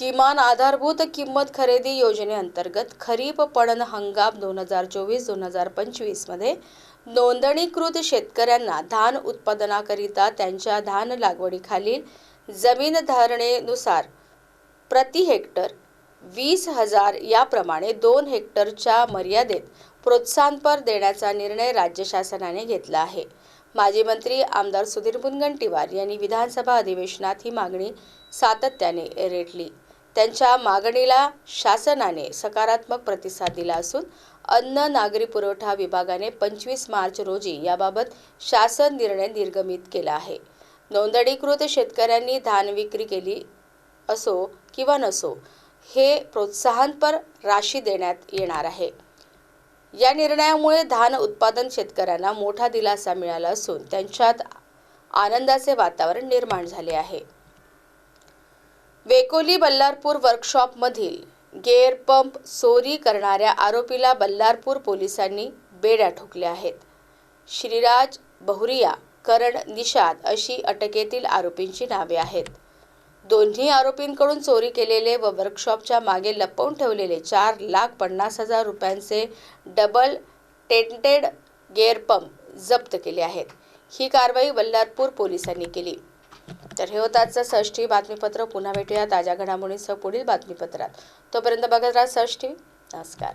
किमान आधारभूत किंमत खरेदी योजनेअंतर्गत खरीप पणन हंगाम दोन हजार चोवीस दोन हजार पंचवीसमध्ये नोंदणीकृत शेतकऱ्यांना धान उत्पादनाकरिता त्यांच्या धान लागवडीखालील जमीन धारणेनुसार प्रति हेक्टर वीस हजार याप्रमाणे दोन हेक्टरच्या मर्यादेत प्रोत्साहनपर देण्याचा निर्णय राज्य शासनाने घेतला आहे. माजी मंत्री आमदार सुधीर मुनगंटीवार यांनी विधानसभा अधिवेशनात ही मागणी सातत्याने रेटली. त्यांच्या मागणीला शासनाने सकारात्मक प्रतिसाद दिला असून अन्न नागरी पुरवठा विभागाने पंचवीस मार्च रोजी याबाबत शासन निर्णय निर्गमित केला आहे. नोंदणीकृत शेतकऱ्यांनी धान विक्री केली असो किंवा नसो हे प्रोत्साहनपर राशी देण्यात येणार आहे. या निर्णयामुळे धान उत्पादन शेतकऱ्यांना मोठा दिलासा मिळाला असून त्यांच्यात आनंदाचे वातावरण निर्माण झाले आहे. वेकोली बल्लारपूर वर्कशॉपमधील गेअरपंप चोरी करणाऱ्या आरोपीला बल्लारपूर पोलिसांनी बेड्या ठोकल्या आहेत. श्रीराज बहुरिया करण निषाद अशी अटकेतील आरोपींची नावे आहेत. दोन्ही आरोपींकडून चोरी केलेले व वर्कशॉपच्या मागे लपवून ठेवलेले चार लाख पन्नास हजार रुपयांचे डबल टेंटेड गेअरपंप जप्त केले आहेत. ही कारवाई बल्लारपूर पोलिसांनी केली. तर हे होतं आजचं षष्ठी बातमीपत्र. पुन्हा भेटूया ताज्या घडामोडींसह पुढील बातमीपत्रात. तोपर्यंत बघत राहा षष्ठी. नमस्कार.